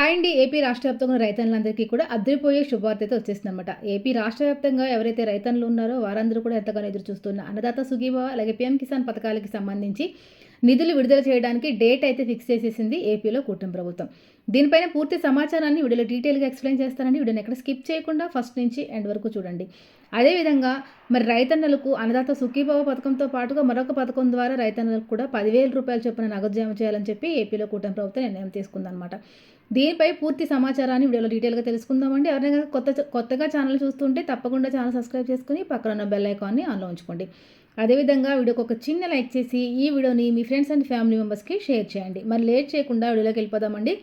Hi అండి AP రాష్ట్ర వ్యాప్తంగా రైతన్నులందరికీ కూడా అద్దరిపోయే శుభవార్త అయితే వచ్చేసిందన్నమాట. ఏపీ రాష్ట్ర వ్యాప్తంగా ఎవరైతే రైతన్నులు ఉన్నారో వారందరూ కూడా ఎంతగానో ఎదురు చూస్తున్న అన్నదాత సుఖీభావ అలాగే పీఎం కిసాన్ పథకాలకి సంబంధించి నిధులు విడుదల చేయడానికి డేట్ అయితే ఫిక్స్ చేసేసింది ఏపీలో కూటమి ప్రభుత్వం. దీనిపైన పూర్తి సమాచారాన్ని వీడియోలో డీటెయిల్గా ఎక్స్ప్లెయిన్ చేస్తానండి వీడియోని ఎక్కడ స్కిప్ చేయకుండా ఫస్ట్ నుంచి ఎండ్ వరకు చూడండి. అదేవిధంగా మరి రైతన్నలకు అన్నదాత సుఖీభావ పథకంతో పాటుగా మరొక పథకం ద్వారా రైతన్నలకు కూడా పదివేల రూపాయల చొప్పున నగదు జమ చేయాలని చెప్పి ఏపీలో కూటమి ప్రభుత్వం నిర్ణయం తీసుకుందనమాట దీనిపై పూర్తి సమాచారాన్ని వీడియోలో డీటెయిల్గా తెలుసుకుందామండి. ఎవరైనా కొత్త కొత్తగా ఛానల్ చూస్తుంటే తప్పకుండా ఛానల్ సబ్స్క్రైబ్ చేసుకుని పక్కన ఉన్న బెల్ ఐకాన్ని ఆన్లో ఉంచుకోండి. అదేవిధంగా వీడియోకి ఒక చిన్న లైక్ చేసి ఈ వీడియోని మీ ఫ్రెండ్స్ అండ్ ఫ్యామిలీ మెంబర్స్కి షేర్ చేయండి. మరి లేట్ చేయకుండా వీడియోలోకి వెళ్ళిపోదామండి.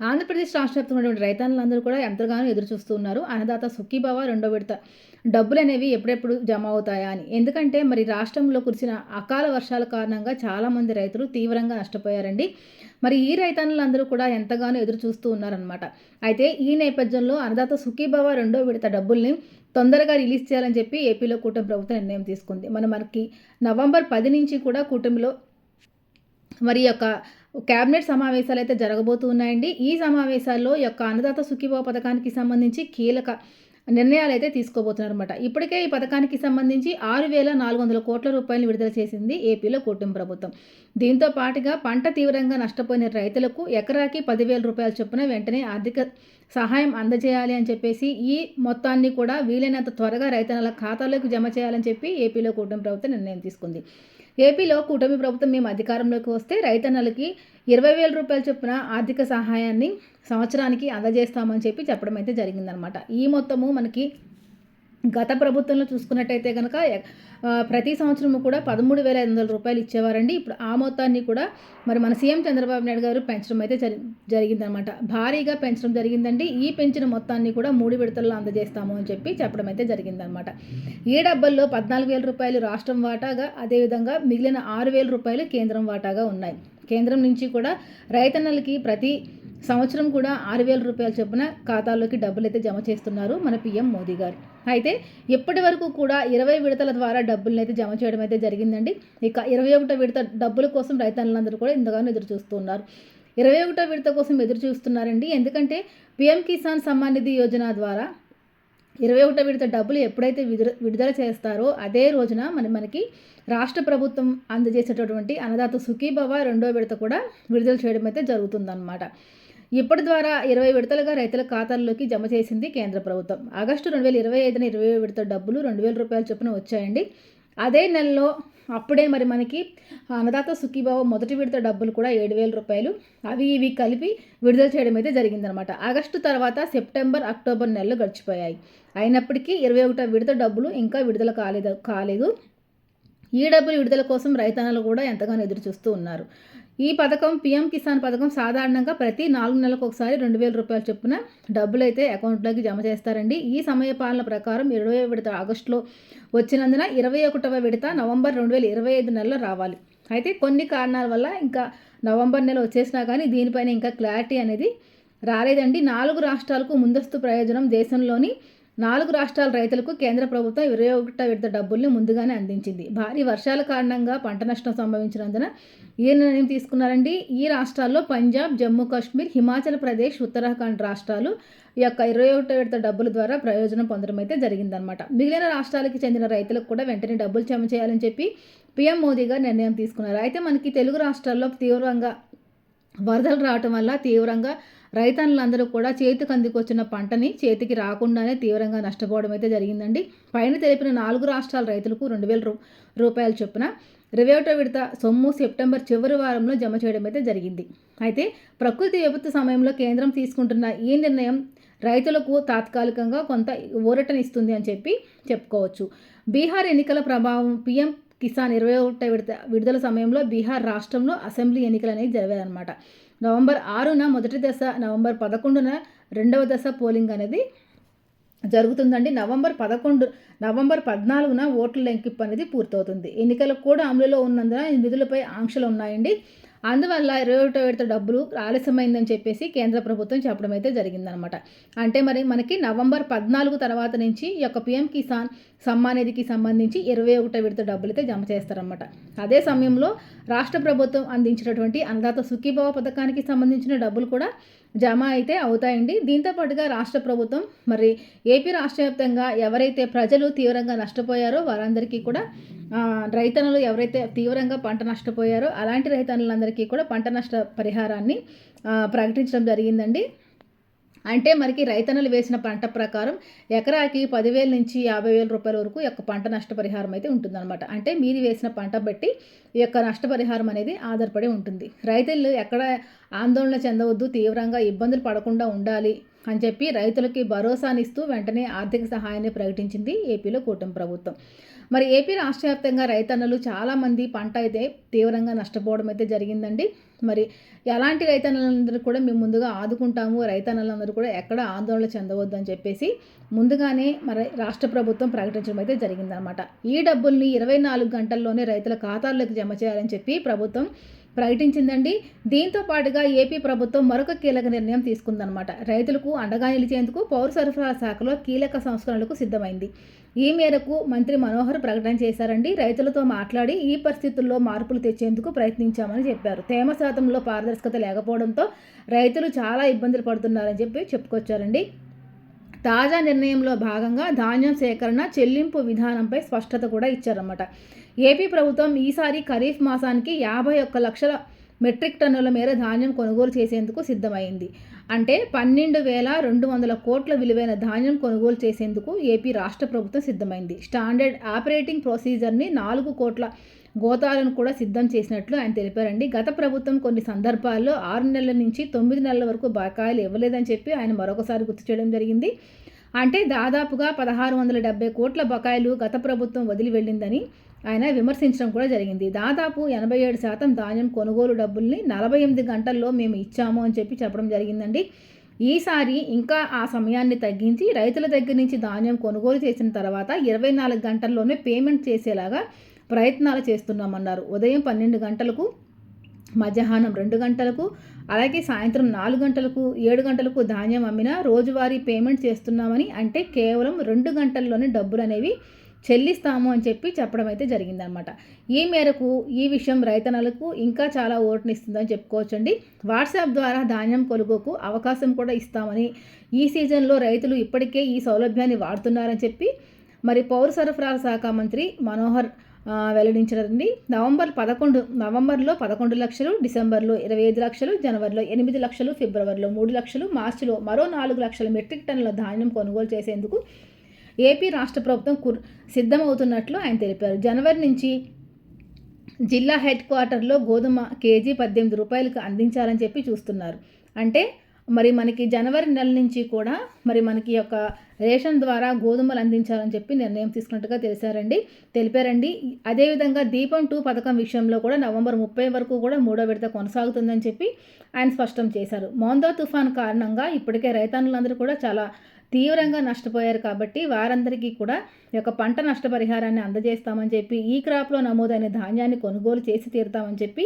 ఆంధ్రప్రదేశ్ రాష్ట్ర వ్యాప్తంగా రైతాన్నులందరూ కూడా ఎంతగానో ఎదురు చూస్తున్నారు అన్నదాత సుఖీభావ రెండో విడత. డబ్బులు అనేవి ఎప్పుడెప్పుడు జమ అవుతాయా అని. ఎందుకంటే మరి రాష్ట్రంలో కురిసిన అకాల వర్షాల కారణంగా చాలామంది రైతులు తీవ్రంగా నష్టపోయారండి. మరి ఈ రైతన్నులందరూ కూడా ఎంతగానో ఎదురు చూస్తూ ఉన్నారనమాట అయితే ఈ నేపథ్యంలో అన్నదాత సుఖీభావ రెండో విడత డబ్బుల్ని తొందరగా రిలీజ్ చేయాలని చెప్పి ఏపీలో కూటమి ప్రభుత్వం నిర్ణయం తీసుకుంది. మన మనకి నవంబర్ పది నుంచి కూడా కూటమిలో మరి యొక్క కేబినెట్ సమావేశాలు అయితే జరగబోతూ ఉన్నాయండి ఈ సమావేశాల్లో యొక్క అన్నదాత సుఖీభావ పథకానికి సంబంధించి కీలక నిర్ణయాలు అయితే తీసుకోబోతున్నారు అనమాట ఇప్పటికే ఈ పథకానికి సంబంధించి ఆరు వేల నాలుగు వందల కోట్ల రూపాయలు విడుదల చేసింది ఏపీలో కూటమి ప్రభుత్వం. దీంతో పాటుగా పంట తీవ్రంగా నష్టపోయిన రైతులకు ఎకరాకి పదివేల రూపాయల చొప్పున వెంటనే ఆర్థిక సహాయం అందజేయాలి అని చెప్పేసి ఈ మొత్తాన్ని కూడా వీలైనంత త్వరగా రైతన్నల ఖాతాలోకి జమ చేయాలని చెప్పి ఏపీలో కూటమి ప్రభుత్వం నిర్ణయం తీసుకుంది. ఏపీలో కూటమి ప్రభుత్వం మేము అధికారంలోకి వస్తే రైతన్నలకి ఇరవై వేల రూపాయల చొప్పున ఆర్థిక సహాయాన్ని సంవత్సరానికి అందజేస్తామని చెప్పి చెప్పడం అయితే జరిగిందనమాట ఈ మొత్తము మనకి గత ప్రభుత్వంలో చూసుకున్నట్టయితే కనుక ప్రతి సంవత్సరము కూడా పదమూడు వేల ఐదు వందల రూపాయలు ఇచ్చేవారండి. ఇప్పుడు ఆ మొత్తాన్ని కూడా మరి మన సీఎం చంద్రబాబు నాయుడు గారు పెంచడం అయితే జరి జరిగిందనమాట భారీగా పెంచడం జరిగిందండి. ఈ పెంచిన మొత్తాన్ని కూడా మూడు విడతల్లో అందజేస్తాము అని చెప్పి చెప్పడం అయితే జరిగిందనమాట ఈ డబ్బల్లో పద్నాలుగు వేల రూపాయలు రాష్ట్రం వాటాగా అదేవిధంగా మిగిలిన ఆరు వేల రూపాయలు కేంద్రం వాటాగా ఉన్నాయి. కేంద్రం నుంచి కూడా రైతన్నలకి ప్రతి సంవత్సరం కూడా ఆరు వేల రూపాయల చొప్పున ఖాతాల్లోకి డబ్బులు అయితే జమ చేస్తున్నారు మన పిఎం మోదీ గారు. అయితే ఇప్పటి వరకు కూడా ఇరవై విడతల ద్వారా డబ్బులను అయితే జమ చేయడం అయితే జరిగిందండి. ఇక ఇరవై ఒకటో విడత డబ్బుల కోసం రైతన్నులందరూ కూడా ఇంతగానో ఎదురు చూస్తున్నారు. ఇరవై ఒకటో విడత కోసం ఎదురు చూస్తున్నారండి. ఎందుకంటే పిఎం కిసాన్ సమ్మాన్ నిధి యోజన ద్వారా ఇరవై ఒకటో విడత డబ్బులు ఎప్పుడైతే విడుదల చేస్తారో అదే రోజున మన మనకి రాష్ట్ర ప్రభుత్వం అందజేసేటటువంటి అన్నదాత సుఖీభవ రెండో విడత కూడా విడుదల చేయడం అయితే జరుగుతుందన్నమాట. ఇప్పటి ద్వారా ఇరవై విడతలుగా రైతుల ఖాతాల్లోకి జమ చేసింది కేంద్ర ప్రభుత్వం. ఆగస్టు రెండు వేల ఇరవై ఐదున ఇరవై విడత డబ్బులు రెండు వేల రూపాయల చొప్పున వచ్చాయండి. అదే నెలలో అప్పుడే మరి మనకి అన్నదాత సుఖీబాబు మొదటి విడత డబ్బులు కూడా ఏడు వేల రూపాయలు. అవి ఇవి కలిపి విడుదల చేయడం అయితే జరిగిందనమాట. ఆగస్టు తర్వాత సెప్టెంబర్ అక్టోబర్ నెలలు గడిచిపోయాయి. అయినప్పటికీ ఇరవై ఒకటో విడత డబ్బులు ఇంకా విడుదల కాలేదు కాలేదు. ఈ డబ్బులు విడుదల కోసం రైతన్నలు కూడా ఎంతగానో ఎదురు చూస్తూ ఉన్నారు. ఈ పథకం పీఎం కిసాన్ పథకం సాధారణంగా ప్రతి నాలుగు నెలలకు ఒకసారి రెండు వేల రూపాయలు చొప్పున డబ్బులు అయితే అకౌంట్లోకి జమ చేస్తారండి. ఈ సమయ పాలన ప్రకారం ఇరవై విడత ఆగస్టులో వచ్చినందున ఇరవై ఒకటవ విడత నవంబర్ రెండు వేల ఇరవై ఐదు నెలలో రావాలి. అయితే కొన్ని కారణాల వల్ల ఇంకా నవంబర్ నెల వచ్చేసినా కానీ దీనిపైన ఇంకా క్లారిటీ అనేది రాలేదండి. నాలుగు రాష్ట్రాలకు ముందస్తు ప్రయోజనం దేశంలోని నాలుగు రాష్ట్రాల రైతులకు కేంద్ర ప్రభుత్వం ఇరవై ఒకట విడత డబ్బుల్ని ముందుగానే అందించింది. భారీ వర్షాల కారణంగా పంట నష్టం సంభవించినందున ఏ నిర్ణయం తీసుకున్నారండి? ఈ రాష్ట్రాల్లో పంజాబ్ జమ్మూ కాశ్మీర్ హిమాచల్ ప్రదేశ్ ఉత్తరాఖండ్ రాష్ట్రాలు ఈ యొక్క ఇరవై ఒకటో విడత డబ్బుల ద్వారా ప్రయోజనం పొందడం అయితే జరిగిందనమాట మిగిలిన రాష్ట్రాలకి చెందిన రైతులకు కూడా వెంటనే డబ్బులు జమ చేయాలని చెప్పి పీఎం మోదీ గారు నిర్ణయం తీసుకున్నారు. అయితే మనకి తెలుగు రాష్ట్రాల్లో తీవ్రంగా వరదలు రావటం వల్ల తీవ్రంగా రైతన్నులందరూ కూడా చేతికి అందుకొచ్చిన పంటని చేతికి రాకుండానే తీవ్రంగా నష్టపోవడం అయితే జరిగిందండి. పైన తెలిపిన నాలుగు రాష్ట్రాల రైతులకు రెండు వేల రూపాయల చొప్పున ఇరవై విడత సొమ్ము సెప్టెంబర్ చివరి వారంలో జమ చేయడం అయితే జరిగింది. అయితే ప్రకృతి విపత్తు సమయంలో కేంద్రం తీసుకుంటున్న ఈ నిర్ణయం రైతులకు తాత్కాలికంగా కొంత ఊరటనిస్తుంది అని చెప్పి చెప్పుకోవచ్చు. బీహార్ ఎన్నికల ప్రభావం పీఎం కిసాన్ ఇరవై ఒకటో విడత విడుదల సమయంలో బీహార్ రాష్ట్రంలో అసెంబ్లీ ఎన్నికలు అనేవి జరిగాయన్నమాట. నవంబర్ ఆరున మొదటి దశ నవంబర్ పదకొండున రెండవ దశ పోలింగ్ అనేది జరుగుతుందండి. నవంబర్ పదకొండు నవంబర్ పద్నాలుగున ఓట్ల లెంకింపు అనేది పూర్తవుతుంది. ఎన్నికలకు కూడా అమలులో ఉన్నందున నిధులపై ఆంక్షలు ఉన్నాయండి. అందువల్ల ఇరవై ఒకటో విడత డబ్బులు ఆలస్యమైందని చెప్పేసి కేంద్ర ప్రభుత్వం చెప్పడం అయితే జరిగిందనమాట. అంటే మరి మనకి నవంబర్ పద్నాలుగు తర్వాత నుంచి ఈ యొక్క పిఎం కిసాన్ సమ్మానిధికి సంబంధించి ఇరవై ఒకటో విడత డబ్బులు అయితే జమ చేస్తారన్నమాట అదే సమయంలో రాష్ట్ర ప్రభుత్వం అందించినటువంటి అన్నదాత సుఖీభావ పథకానికి సంబంధించిన డబ్బులు కూడా జమ అయితే అవుతాయండి. దీంతో పాటుగా రాష్ట్ర ప్రభుత్వం మరి ఏపీ రాష్ట్ర వ్యాప్తంగా ఎవరైతే ప్రజలు తీవ్రంగా నష్టపోయారో వారందరికీ కూడా రైతన్నులు ఎవరైతే తీవ్రంగా పంట నష్టపోయారో అలాంటి రైతన్నులందరికీ కూడా పంట నష్ట పరిహారాన్ని ప్రకటించడం జరిగిందండి. అంటే మనకి రైతన్నలు వేసిన పంట ప్రకారం ఎకరాకి పదివేల నుంచి యాభై వేల రూపాయల వరకు యొక్క పంట నష్టపరిహారం అయితే ఉంటుందన్నమాట. అంటే మీరు వేసిన పంట బట్టి ఈ యొక్క నష్టపరిహారం అనేది ఆధారపడి ఉంటుంది. రైతులు ఎక్కడ ఆందోళన చెందవద్దు తీవ్రంగా ఇబ్బందులు పడకుండా ఉండాలి అని చెప్పి రైతులకి భరోసానిస్తూ వెంటనే ఆర్థిక సహాయాన్ని ప్రకటించింది ఏపీలో కూటమి ప్రభుత్వం. మరి ఏపీ రాష్ట్ర వ్యాప్తంగా రైతన్నలు చాలామంది పంట అయితే తీవ్రంగా నష్టపోవడం అయితే జరిగిందండి. మరి ఎలాంటి రైతన్నలందరూ కూడా మేము ముందుగా ఆదుకుంటాము రైతన్నలందరూ కూడా ఎక్కడ ఆందోళన చెందవద్దు అని చెప్పేసి ముందుగానే మరి రాష్ట్ర ప్రభుత్వం ప్రకటించడం అయితే జరిగిందనమాట ఈ డబ్బుల్ని ఇరవై నాలుగు గంటల్లోనే రైతుల ఖాతాల్లోకి జమ చేయాలని చెప్పి ప్రభుత్వం ప్రకటించిందండి. దీంతో పాటుగా ఏపీ ప్రభుత్వం మరొక కీలక నిర్ణయం తీసుకుందనమాట రైతులకు అండగా నిలిచేందుకు పౌర సరఫరా శాఖలో కీలక సంస్కరణలకు సిద్ధమైంది. ఈ మేరకు మంత్రి మనోహర్ ప్రకటన చేశారండి. రైతులతో మాట్లాడి ఈ పరిస్థితుల్లో మార్పులు తెచ్చేందుకు ప్రయత్నించామని చెప్పారు. తేమ శాతంలో పారదర్శకత లేకపోవడంతో రైతులు చాలా ఇబ్బందులు పడుతున్నారని చెప్పి చెప్పుకొచ్చారండి. తాజా నిర్ణయంలో భాగంగా ధాన్యం సేకరణ చెల్లింపు విధానంపై స్పష్టత కూడా ఇచ్చారన్నమాట. ఏపీ ప్రభుత్వం ఈసారి ఖరీఫ్ మాసానికి యాభై ఒక్క లక్షల మెట్రిక్ టన్నుల మేర ధాన్యం కొనుగోలు చేసేందుకు సిద్ధమైంది. అంటే పన్నెండు వేల రెండు వందల కోట్ల విలువైన ధాన్యం కొనుగోలు చేసేందుకు ఏపీ రాష్ట్ర ప్రభుత్వం సిద్ధమైంది. స్టాండర్డ్ ఆపరేటింగ్ ప్రొసీజర్ని నాలుగు కోట్ల గోతాలను కూడా సిద్ధం చేసినట్లు ఆయన తెలిపారండి. గత ప్రభుత్వం కొన్ని సందర్భాల్లో ఆరు నెలల నుంచి తొమ్మిది నెలల వరకు బకాయిలు ఇవ్వలేదని చెప్పి ఆయన మరొకసారి గుర్తు చేయడం జరిగింది. అంటే దాదాపుగా పదహారు వందల డెబ్బై కోట్ల బకాయిలు గత ప్రభుత్వం వదిలి వెళ్ళిందని ఆయన విమర్శించడం కూడా జరిగింది. దాదాపు ఎనభై ఏడు శాతం ధాన్యం కొనుగోలు డబ్బుల్ని నలభై ఎనిమిది గంటల్లో మేము ఇచ్చాము అని చెప్పి చెప్పడం జరిగిందండి. ఈసారి ఇంకా ఆ సమయాన్ని తగ్గించి రైతుల దగ్గర నుంచి ధాన్యం కొనుగోలు చేసిన తర్వాత ఇరవై నాలుగు గంటల్లోనే పేమెంట్ చేసేలాగా ప్రయత్నాలు చేస్తున్నామన్నారు. ఉదయం పన్నెండు గంటలకు మధ్యాహ్నం రెండు గంటలకు అలాగే సాయంత్రం నాలుగు గంటలకు ఏడు గంటలకు ధాన్యం అమ్మినా రోజువారీ పేమెంట్ చేస్తున్నామని అంటే కేవలం రెండు గంటల్లోనే డబ్బులు అనేవి చెల్లిస్తాము అని చెప్పి చెప్పడం అయితే జరిగిందనమాట ఈ మేరకు ఈ విషయం రైతన్నలకు ఇంకా చాలా ఓటునిస్తుందని చెప్పుకోవచ్చండి. వాట్సాప్ ద్వారా ధాన్యం కొనుగోకు అవకాశం కూడా ఇస్తామని ఈ సీజన్లో రైతులు ఇప్పటికే ఈ సౌలభ్యాన్ని వాడుతున్నారని చెప్పి మరి పౌర సరఫరాల శాఖ మంత్రి మనోహర్ వెల్లడించారండి నవంబర్ పదకొండు నవంబర్లో పదకొండు లక్షలు డిసెంబర్లో ఇరవై ఐదు లక్షలు జనవరిలో ఎనిమిది లక్షలు ఫిబ్రవరిలో మూడు లక్షలు మార్చిలో మరో నాలుగు లక్షల మెట్రిక్ టన్నుల ధాన్యం కొనుగోలు చేసేందుకు ఏపీ రాష్ట్ర ప్రభుత్వం కుర్ సిద్ధమవుతున్నట్లు ఆయన తెలిపారు. జనవరి నుంచి జిల్లా హెడ్ క్వార్టర్లో గోధుమ కేజీ పద్దెనిమిది రూపాయలకు అందించాలని చెప్పి చూస్తున్నారు. అంటే మరి మనకి జనవరి నెల నుంచి కూడా మరి మనకి యొక్క రేషన్ ద్వారా గోధుమలు అందించాలని చెప్పి నిర్ణయం తీసుకున్నట్టుగా తెలిసారండి. తెలిపారండి. అదేవిధంగా దీపం టూ పథకం విషయంలో కూడా నవంబర్ ముప్పై వరకు కూడా మూడో విడత కొనసాగుతుందని చెప్పి ఆయన స్పష్టం చేశారు. మోందో తుఫాన్ కారణంగా ఇప్పటికే రైతన్నులందరూ కూడా చాలా తీవ్రంగా నష్టపోయారు కాబట్టి వారందరికీ కూడా యొక్క పంట నష్టపరిహారాన్ని అందజేస్తామని చెప్పి ఈ క్రాప్లో నమోదైన ధాన్యాన్ని కొనుగోలు చేసి తీరుతామని చెప్పి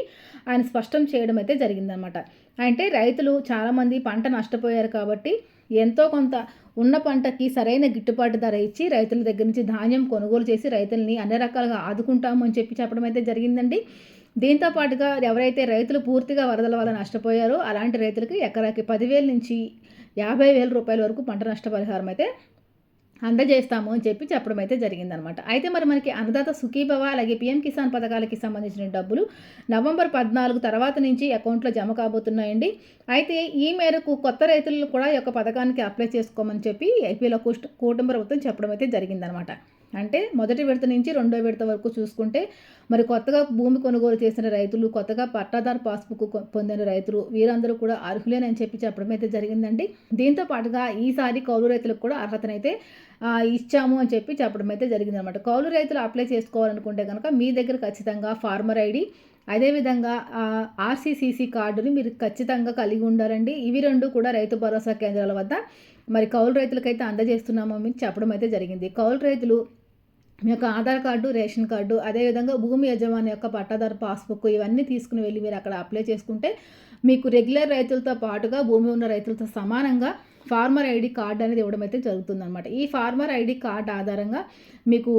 ఆయన స్పష్టం చేయడం అయితే జరిగిందనమాట అంటే రైతులు చాలామంది పంట నష్టపోయారు కాబట్టి ఎంతో కొంత ఉన్న పంటకి సరైన గిట్టుబాటు ధర ఇచ్చి రైతుల దగ్గర నుంచి ధాన్యం కొనుగోలు చేసి రైతుల్ని అన్ని రకాలుగా ఆదుకుంటాము అని చెప్పి చెప్పడం అయితే జరిగిందండి. దీంతో పాటుగా ఎవరైతే రైతులు పూర్తిగా వరదల వల్ల నష్టపోయారో అలాంటి రైతులకి ఎకరాకి పదివేల నుంచి యాభై వేల రూపాయల వరకు పంట నష్టపరిహారం అయితే అందజేస్తాము అని చెప్పి చెప్పడం అయితే జరిగిందనమాట. అయితే మరి మనకి అన్నదాత సుఖీభవ అలాగే పిఎం కిసాన్ పథకాలకి సంబంధించిన డబ్బులు నవంబర్ పద్నాలుగు తర్వాత నుంచి అకౌంట్లో జమ కాబోతున్నాయండి. అయితే ఈ మేరకు కొత్త రైతులు కూడా ఈ యొక్క పథకానికి అప్లై చేసుకోమని చెప్పి ఏపీలో కూటమి ప్రభుత్వం చెప్పడం అయితే జరిగిందనమాట. అంటే మొదటి విడత నుంచి రెండో విడత వరకు చూసుకుంటే మరి కొత్తగా భూమి కొనుగోలు చేసిన రైతులు కొత్తగా పట్టాదారు పాస్బుక్ పొందిన రైతులు వీరందరూ కూడా అర్హులేనని చెప్పి చెప్పడం అయితే జరిగిందండి. దీంతో పాటుగా ఈసారి కౌలు రైతులకు కూడా అర్హతనైతే ఇచ్చాము అని చెప్పి చెప్పడం అయితే జరిగిందనమాట. కౌలు రైతులు అప్లై చేసుకోవాలనుకుంటే కనుక మీ దగ్గర ఖచ్చితంగా ఫార్మర్ ఐడి అదేవిధంగా ఆర్సీసీసీ కార్డుని మీరు ఖచ్చితంగా కలిగి ఉండాలండి. ఇవి రెండు కూడా రైతు భరోసా కేంద్రాల వద్ద మరి కౌలు రైతులకైతే అందజేస్తున్నామో చెప్పడం అయితే జరిగింది. కౌలు రైతులు మీ యొక్క ఆధార్ కార్డు రేషన్ కార్డు అదేవిధంగా భూమి యజమాని యొక్క పట్టాదారు పాస్బుక్ ఇవన్నీ తీసుకుని వెళ్ళి మీరు అక్కడ అప్లై చేసుకుంటే మీకు రెగ్యులర్ రైతులతో పాటుగా భూమి ఉన్న రైతులతో సమానంగా ఫార్మర్ ఐడి కార్డు అనేది ఇవ్వడం అయితే జరుగుతుందన్నమాట. ఈ ఫార్మర్ ఐడి కార్డు ఆధారంగా మీకు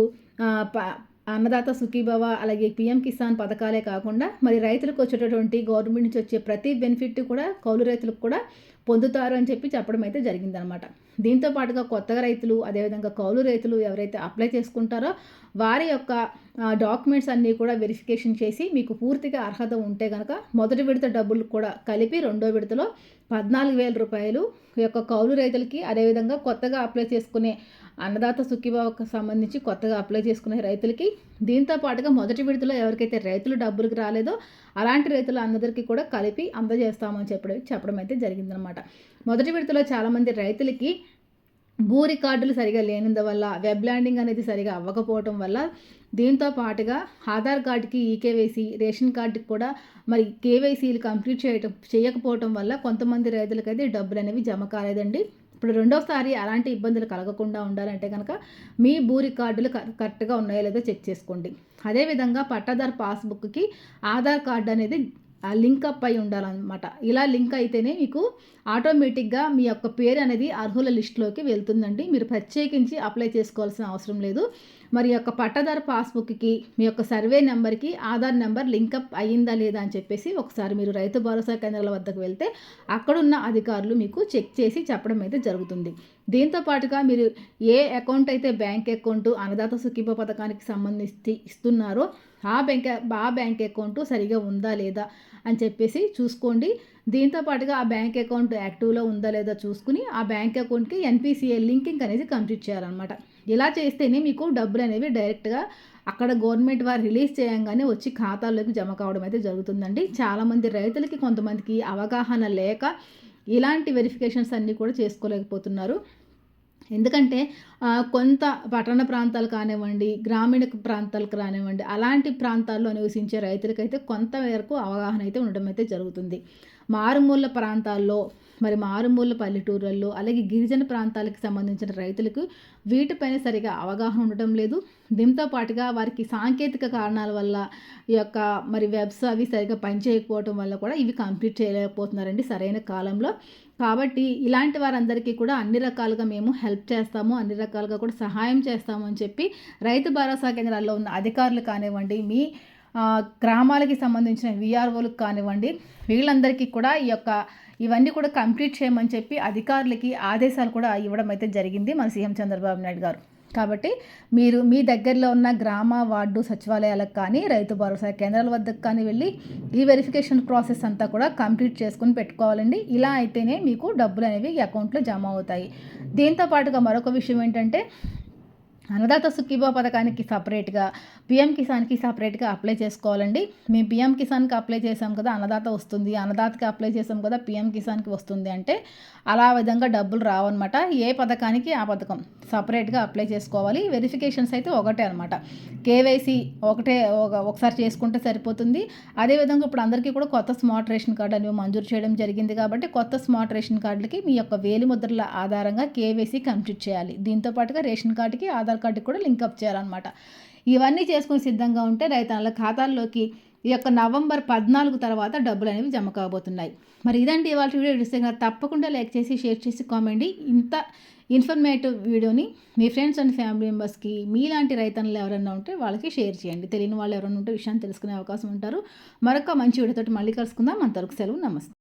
అన్నదాత సుఖీభవ అలాగే పిఎం కిసాన్ పథకాలే కాకుండా మరి రైతులకు వచ్చేటటువంటి గవర్నమెంట్ నుంచి వచ్చే ప్రతి బెనిఫిట్ కూడా కౌలు రైతులకు కూడా పొందుతారు అని చెప్పి చెప్పడం అయితే జరిగిందనమాట. దీంతో పాటుగా కొత్తగా రైతులు అదేవిధంగా కౌలు రైతులు ఎవరైతే అప్లై చేసుకుంటారో వారి యొక్క డాక్యుమెంట్స్ అన్నీ కూడా వెరిఫికేషన్ చేసి మీకు పూర్తిగా అర్హత ఉంటే కనుక మొదటి విడత డబ్బులు కూడా కలిపి రెండో విడతలో పద్నాలుగు వేల రూపాయలు యొక్క కౌలు రైతులకి అదేవిధంగా కొత్తగా అప్లై చేసుకునే అన్నదాత సుఖీభావకు సంబంధించి కొత్తగా అప్లై చేసుకునే రైతులకి దీంతో పాటుగా మొదటి విడతలో ఎవరికైతే రైతులు డబ్బులకు రాలేదో అలాంటి రైతులు అందరికీ కూడా కలిపి అందజేస్తామని చెప్పడం చెప్పడం అయితే జరిగిందనమాట మొదటి విడతలో చాలామంది రైతులకి భూ రికార్డులు సరిగా లేనందువల్ల వెబ్ ల్యాండింగ్ అనేది సరిగా అవ్వకపోవటం వల్ల దీంతో పాటుగా ఆధార్ కార్డుకి ఈకేవైసీ రేషన్ కార్డుకి కూడా మరి కేవైసీలు కంప్లీట్ చేయటం చేయకపోవటం వల్ల కొంతమంది రైతులకైతే డబ్బులు అనేవి జమ కాలేదండి. ఇప్పుడు రెండోసారి అలాంటి ఇబ్బందులు కలగకుండా ఉండాలంటే కనుక మీ భూ రికార్డులు కరెక్ట్గా ఉన్నాయో లేదో చెక్ చేసుకోండి. అదేవిధంగా పట్టాదారు పాస్బుక్కి ఆధార్ కార్డు అనేది లింకప్ అయి ఉండాలన్నమాట. ఇలా లింక్ అయితేనే మీకు ఆటోమేటిక్గా మీ యొక్క పేరు అనేది అర్హుల లిస్టులోకి వెళ్తుందండి. మీరు ప్రత్యేకించి అప్లై చేసుకోవాల్సిన అవసరం లేదు. మరి యొక్క పట్టదారు పాస్బుక్కి మీ యొక్క సర్వే నెంబర్కి ఆధార్ నెంబర్ లింకప్ అయ్యిందా లేదా అని చెప్పేసి ఒకసారి మీరు రైతు భరోసా కేంద్రాల వద్దకు వెళ్తే అక్కడున్న అధికారులు మీకు చెక్ చేసి చెప్పడం అయితే జరుగుతుంది. దీంతో పాటుగా మీరు ఏ అకౌంట్ అయితే బ్యాంక్ అకౌంట్ అన్నదాత సుఖీప పథకానికి సంబంధించి ఇస్తున్నారో ఆ బ్యాంక్ ఆ బ్యాంక్ అకౌంట్ సరిగా ఉందా లేదా అని చెప్పేసి చూసుకోండి. దీంతో పాటుగా ఆ బ్యాంక్ అకౌంట్ యాక్టివ్లో ఉందా లేదా చూసుకుని ఆ బ్యాంక్ అకౌంట్కి ఎన్పిసిఐ లింకింగ్ అనేది కంప్లీట్ చేయాలన్నమాట. ఇలా చేస్తేనే మీకు డబ్బులు అనేవి డైరెక్ట్గా అక్కడ గవర్నమెంట్ వారు రిలీజ్ చేయంగానే వచ్చి ఖాతాల్లోకి జమ కావడం అయితే జరుగుతుందండి. చాలామంది రైతులకి కొంతమందికి అవగాహన లేక ఇలాంటి వెరిఫికేషన్స్ అన్నీ కూడా చేసుకోలేకపోతున్నారు. ఎందుకంటే కొంత పట్టణ ప్రాంతాలు కానివ్వండి గ్రామీణ ప్రాంతాలకు కానివ్వండి అలాంటి ప్రాంతాల్లో నివసించే రైతులకైతే కొంత మేరకు అవగాహన అయితే ఉండడం అయితే జరుగుతుంది. మారుమూల ప్రాంతాల్లో మరి మారుమూల పల్లెటూరుల్లో అలాగే గిరిజన ప్రాంతాలకు సంబంధించిన రైతులకు వీటిపైన సరిగా అవగాహన ఉండటం లేదు. దీంతో పాటుగా వారికి సాంకేతిక కారణాల వల్ల ఈ యొక్క మరి వెబ్స్ అవి సరిగా పనిచేయకపోవటం వల్ల కూడా ఇవి కంప్లీట్ చేయలేకపోతున్నారండి సరైన కాలంలో. కాబట్టి ఇలాంటి వారందరికీ కూడా అన్ని రకాలుగా మేము హెల్ప్ చేస్తాము అన్ని రకాలుగా కూడా సహాయం చేస్తాము అని చెప్పి రైతు భరోసా కేంద్రాల్లో ఉన్న అధికారులు కానివ్వండి మీ గ్రామాలకి సంబంధించిన విఆర్ఓలకు కానివ్వండి వీళ్ళందరికీ కూడా ఈ యొక్క ఇవన్నీ కూడా కంప్లీట్ చేయమని చెప్పి అధికారులకి ఆదేశాలు కూడా ఇవ్వడం అయితే జరిగింది మన సీఎం చంద్రబాబు నాయుడు గారు. కాబట్టి మీరు మీ దగ్గరలో ఉన్న గ్రామ వార్డు సచివాలయాలకు కానీ రైతు భరోసా కేంద్రాల వద్దకు కానీ వెళ్ళి ఈ వెరిఫికేషన్ ప్రాసెస్ అంతా కూడా కంప్లీట్ చేసుకుని పెట్టుకోవాలండి. ఇలా అయితేనే మీకు డబ్బులు అనేవి అకౌంట్లో జమ అవుతాయి. దీంతో పాటుగా మరొక విషయం ఏంటంటే అన్నదాత సుఖీబా పథకానికి సపరేట్గా పిఎం కిసాన్కి సపరేట్గా అప్లై చేసుకోవాలండి. మేము పిఎం కిసాన్కి అప్లై చేసాం కదా అన్నదాత వస్తుంది. అన్నదాతకి అప్లై చేసాం కదా పిఎం కిసాన్కి వస్తుంది అంటే అలా విధంగా డబ్బులు రావన్నమాట. ఏ పథకానికి ఆ పథకం సపరేట్గా అప్లై చేసుకోవాలి. వెరిఫికేషన్స్ అయితే ఒకటే అనమాట కేవైసీ ఒకటే ఒకసారి చేసుకుంటే సరిపోతుంది. అదేవిధంగా ఇప్పుడు అందరికీ కూడా కొత్త స్మార్ట్ రేషన్ కార్డు అనేవి మంజూరు చేయడం జరిగింది కాబట్టి కొత్త స్మార్ట్ రేషన్ కార్డులకి మీ యొక్క వేలి ముద్రల ఆధారంగా కేవైసీ కంప్లీట్ చేయాలి. దీంతో పాటుగా రేషన్ కార్డుకి ఆధార్ కార్డుకి కూడా లింకప్ చేయాలన్నమాట. ఇవన్నీ చేసుకుని సిద్ధంగా ఉంటే రైతన్నల ఖాతాల్లోకి ఈ యొక్క నవంబర్ పద్నాలుగు తర్వాత డబ్బులు అనేవి జమ కాబోతున్నాయి. మరి ఇదండి ఇవాళ వీడియో. చూస్తే తప్పకుండా లైక్ చేసి షేర్ చేసి కామెండి ఇంత ఇన్ఫర్మేటివ్ వీడియోని మీ ఫ్రెండ్స్ అండ్ ఫ్యామిలీ మెంబర్స్కి మీలాంటి రైతన్నులు ఎవరైనా ఉంటే వాళ్ళకి షేర్ చేయండి. తెలియని వాళ్ళు ఎవరైనా ఉంటే విషయాన్ని తెలుసుకునే అవకాశం ఉంటారు. మరొక మంచి వీడియోతో మళ్ళీ కలుసుకుందాం. అంతవరకు సెలవు. నమస్తే.